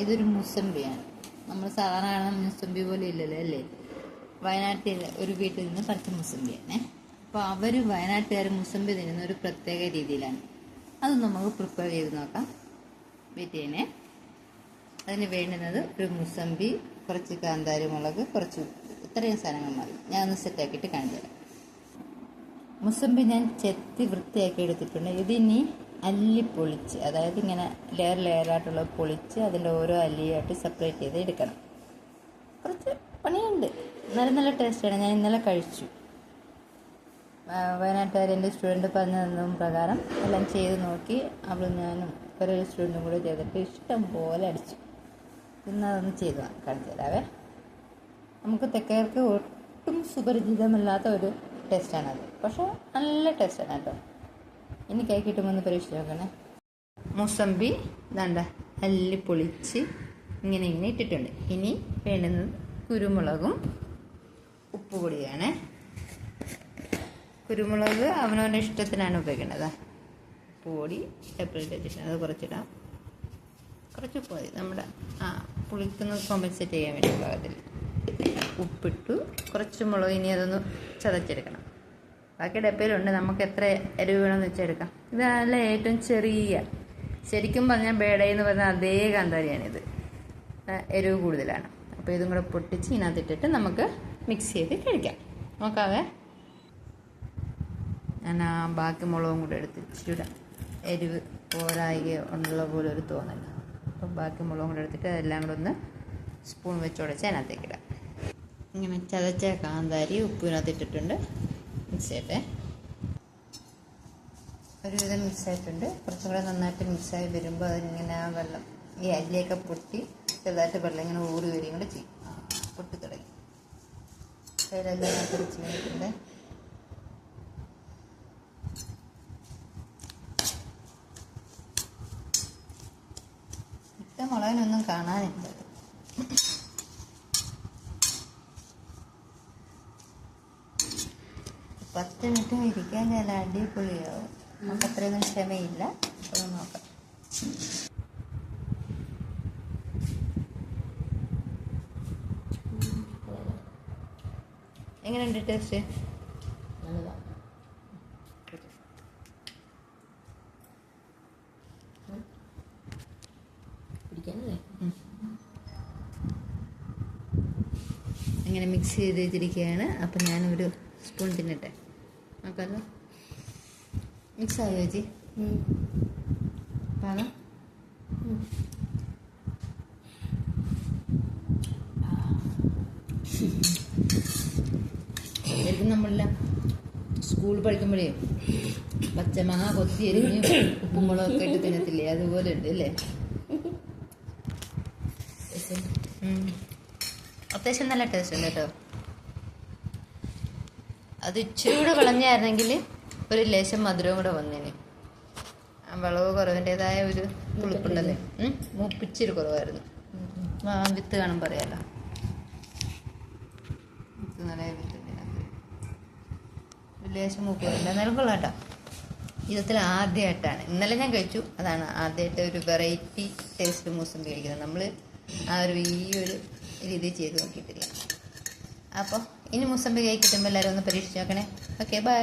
ഇതൊരു മുസമ്പിയാണ് നമ്മൾ സാധാരണ കാണുന്ന മുസമ്പി പോലെ ഇല്ലല്ലോ അല്ലേ? വയനാട്ടിൽ ഒരു വീട്ടിൽ നിന്ന് പറിച്ച മുസമ്പിയാണ് അപ്പോൾ അവർ വയനാട്ടുകാർ മുസമ്പി തിന്നുന്ന ഒരു പ്രത്യേക രീതിയിലാണ്. അത് നമുക്ക് പ്രിപ്പയർ ചെയ്ത് നോക്കാം. വീട്ടിനെ അതിന് വേണ്ടുന്നത് ഒരു മുസമ്പി കുറച്ച് കാന്താരി മുളക് കുറച്ച് ഇത്രയും സാധനങ്ങൾ മതി. ഞാൻ ഒന്ന് സെറ്റാക്കിയിട്ട് കാണിച്ചു തരാം മുസമ്പി ഞാൻ ചെത്തി വൃത്തിയാക്കി എടുത്തിട്ടുണ്ട്. ഇതിനി അല്ലി പൊളിച്ച് അതായത് ഇങ്ങനെ ലെയർ ലെയറായിട്ടുള്ള പൊളിച്ച് അതിന്റെ ഓരോ അല്ലിയായിട്ട് സെപ്പറേറ്റ് ചെയ്ത് എടുക്കണം. കുറച്ച് പണിയുണ്ട്. നല്ല നല്ല ടേസ്റ്റാണ് ഞാൻ ഇന്നലെ കഴിച്ചു. വയനാട്ടുകാർ എന്റെ സ്റ്റുഡന്റ് പറഞ്ഞു തന്നതും പ്രകാരം എല്ലാം ചെയ്ത് നോക്കി അവൾ ഞാനും ഒരു സ്റ്റുഡന്റും കൂടെ ചെയ്തിട്ട് ഇഷ്ടം പോലെ അടിച്ചു. ഇന്ന് അതൊന്ന് ചെയ്ത് കാണിച്ചു തരാവേ. നമുക്ക് തെക്കേർക്ക് ഒട്ടും സുപരിചിതമല്ലാത്ത ഒരു ടേസ്റ്റാണത് പക്ഷേ നല്ല ടേസ്റ്റാണ് കേട്ടോ. ഇനി കൈ കിട്ടുമ്പോൾ ഒന്ന് പരീക്ഷിച്ച് നോക്കണേ. മുസമ്പി ഇതാണ്ട അല്ലി പൊളിച്ച് ഇങ്ങനെ ഇങ്ങനെ ഇട്ടിട്ടുണ്ട്. ഇനി വേണ്ടുന്നത് കുരുമുളകും ഉപ്പ് പൊടിയാണ്. കുരുമുളക് അവനവന്റെ ഇഷ്ടത്തിനാണ് ഉപയോഗിക്കേണ്ടത് ഉപ്പ് പൊടി സെപ്പറേറ്റ് വെച്ചിട്ടുണ്ട് അത് കുറച്ചിടാം. കുറച്ച് ഉപ്പ് മതി. നമ്മുടെ ആ പുളിക്കുന്ന കോമ്പൻസേറ്റ് ചെയ്യാൻ വേണ്ടി പാകത്തിൽ ഉപ്പിട്ടു കുറച്ച് മുളക് ഇനി അതൊന്ന് ചതച്ചെടുക്കണം. ബാക്കി ഡപ്പയിലുണ്ട്. നമുക്ക് എത്ര എരിവ് വേണമെന്ന് വെച്ചാൽ എടുക്കാം ഇതല്ല ഏറ്റവും ചെറിയ ശരിക്കും പറഞ്ഞാൽ ബേഡയെന്ന് പറഞ്ഞാൽ അതേ കാന്താരിയാണിത്. എരിവ് കൂടുതലാണ്. അപ്പോൾ ഇതും കൂടെ പൊട്ടിച്ച് ഇതിനകത്തിട്ടിട്ട് നമുക്ക് മിക്സ് ചെയ്ത് കഴിക്കാം. നോക്കാവേ. ഞാൻ ആ ബാക്കി മുളകും കൂടെ എടുത്ത് ഇച്ചിരി എരിവ് പോരായിക ഉള്ള പോലെ ഒരു തോന്നൽ. അപ്പോൾ ബാക്കി മുളകും കൂടെ എടുത്തിട്ട് അതെല്ലാം കൂടെ ഒന്ന് സ്പൂൺ വെച്ച് ഉടച്ച് അതിനകത്തേക്ക് ഇടാം. ഇങ്ങനെ ചതച്ച കാന്താരി ഉപ്പിനകത്ത് ഇട്ടിട്ടുണ്ട് മിക്സ് ചെയ്യട്ടെ ഒരുവിധം മിക്സ് ആയിട്ടുണ്ട് കുറച്ചും കൂടെ നന്നായിട്ട് മിക്സായി വരുമ്പോൾ അതിങ്ങനെ ആ വെള്ളം ഈ അല്ലിയൊക്കെ പൊട്ടി ചെറുതായിട്ട് വെള്ളം ഇങ്ങനെ ഊറി വരികയും കൂടെ ചെയ്യും. പൊട്ടി തുടങ്ങി. കയ്യിലെല്ലാം പിടിച്ച് കഴിഞ്ഞിട്ടുണ്ട് ഇട്ട മുളകിനൊന്നും കാണാനില്ല. പത്ത് മിനിറ്റ് ഇരിക്കാൻ ഞാൻ അടിപൊളിയാവും നമുക്ക് അത്രയൊന്നും ക്ഷമയില്ല. അപ്പോൾ നോക്കാം. എങ്ങനെയുണ്ട് ടേസ്റ്റ്? അങ്ങനെ ഇങ്ങനെ മിക്സ് ചെയ്ത് വെച്ചിരിക്കുകയാണ്. അപ്പം ഞാനൊരു സ്പൂൺ തിന്നട്ടെ. നോക്കാമല്ലോ മിക്സ് ആയോ ചേച്ചി പാകം ശരിക്കും സ്കൂൾ പഠിക്കുമ്പോഴേ പച്ചമാങ്ങ കൊത്തി എരിഞ്ഞ് ഉപ്പും മുളകൊക്കെ ഇട്ട് തിന്നത്തില്ലേ? അതുപോലെ ഉണ്ട് അല്ലേ. അത്യാവശ്യം നല്ല ടേസ്റ്റ് ഉണ്ട് കേട്ടോ അത് ഇച്ചിരി കൂടെ കളഞ്ഞായിരുന്നെങ്കിൽ ഒരു ലേശം മധുരവും കൂടെ വന്നേനെ. ആ വിളവ് കുറവിന്റെതായ ഒരു പുളിപ്പുണ്ടല്ലേ? മൂപ്പിച്ചിരി കുറവായിരുന്നു. വിത്ത് കാണും പറയാലോ. വിത്ത് നിറയെ വിത്ത് ഒരു ലേശം മൂപ്പ് എന്തായാലും എന്നാലും കൊള്ളാം കേട്ടോ ജീവിതത്തിൽ ആദ്യമായിട്ടാണ്. ഇന്നലെ ഞാൻ കഴിച്ചു. അതാണ് ആദ്യമായിട്ട് ഒരു വെറൈറ്റി ടേസ്റ്റ് മൂസം കഴിക്കുന്നത്. നമ്മൾ ആ ഒരു ഈ ഒരു രീതി ചെയ്ത് നോക്കിയിട്ടില്ല. അപ്പോൾ ഇനി മുസമ്പി കേക്ക് എല്ലാവരും ഒന്ന് പരീക്ഷിച്ച് നോക്കണേ. Okay bye